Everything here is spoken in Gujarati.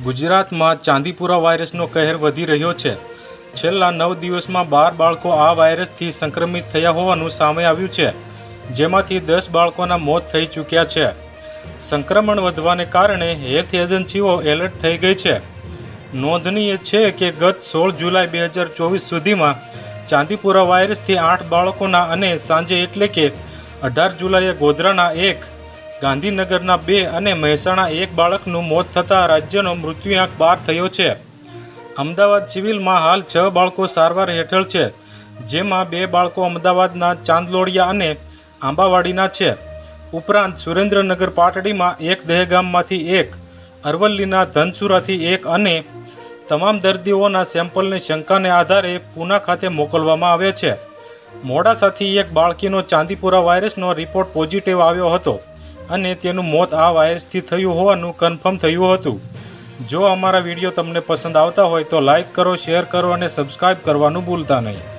ગુજરાતમાં ચાંદીપુરા વાયરસનો કહેર વધી રહ્યો છે. છેલ્લા નવ દિવસમાં બાર બાળકો આ વાયરસથી સંક્રમિત થયા હોવાનું સામે આવ્યું છે, જેમાંથી દસ બાળકોના મોત થઈ ચૂક્યા છે. સંક્રમણ વધવાને કારણે હેલ્થ એજન્સીઓ એલર્ટ થઈ ગઈ છે. નોંધનીય છે કે ગત સોળ જુલાઈ બે હજાર ચોવીસ સુધીમાં ચાંદીપુરા વાયરસથી આઠ બાળકોના અને સાંજે એટલે કે અઢાર જુલાઈએ ગોધરાના એક ગાંધીનગરના બે અને મહેસાણા એક બાળકનું મોત થતાં રાજ્યનો મૃત્યુઆંક બાર થયો છે. અમદાવાદ સિવિલમાં હાલ છ બાળકો સારવાર હેઠળ છે, જેમાં બે બાળકો અમદાવાદના ચાંદલોડિયા અને આંબાવાડીના છે. ઉપરાંત સુરેન્દ્રનગર પાટડીમાં એક દહેગામમાંથી એક, અરવલ્લીના ધનસુરાથી એક અને તમામ દર્દીઓના સેમ્પલને શંકાને આધારે પૂના ખાતે મોકલવામાં આવ્યા છે. મોડાસાથી એક બાળકીનો ચાંદીપુરા વાયરસનો રિપોર્ટ પોઝિટિવ આવ્યો હતો. અને તેનું મોત આ વાયરસથી થયું હોવાનું કન્ફર્મ થયું હતું. જો અમારા વીડિયો તમને પસંદ આવતા હોય તો લાઈક કરો શેર કરો અને સબસ્ક્રાઈબ કરવાનું ભૂલતા નહીં.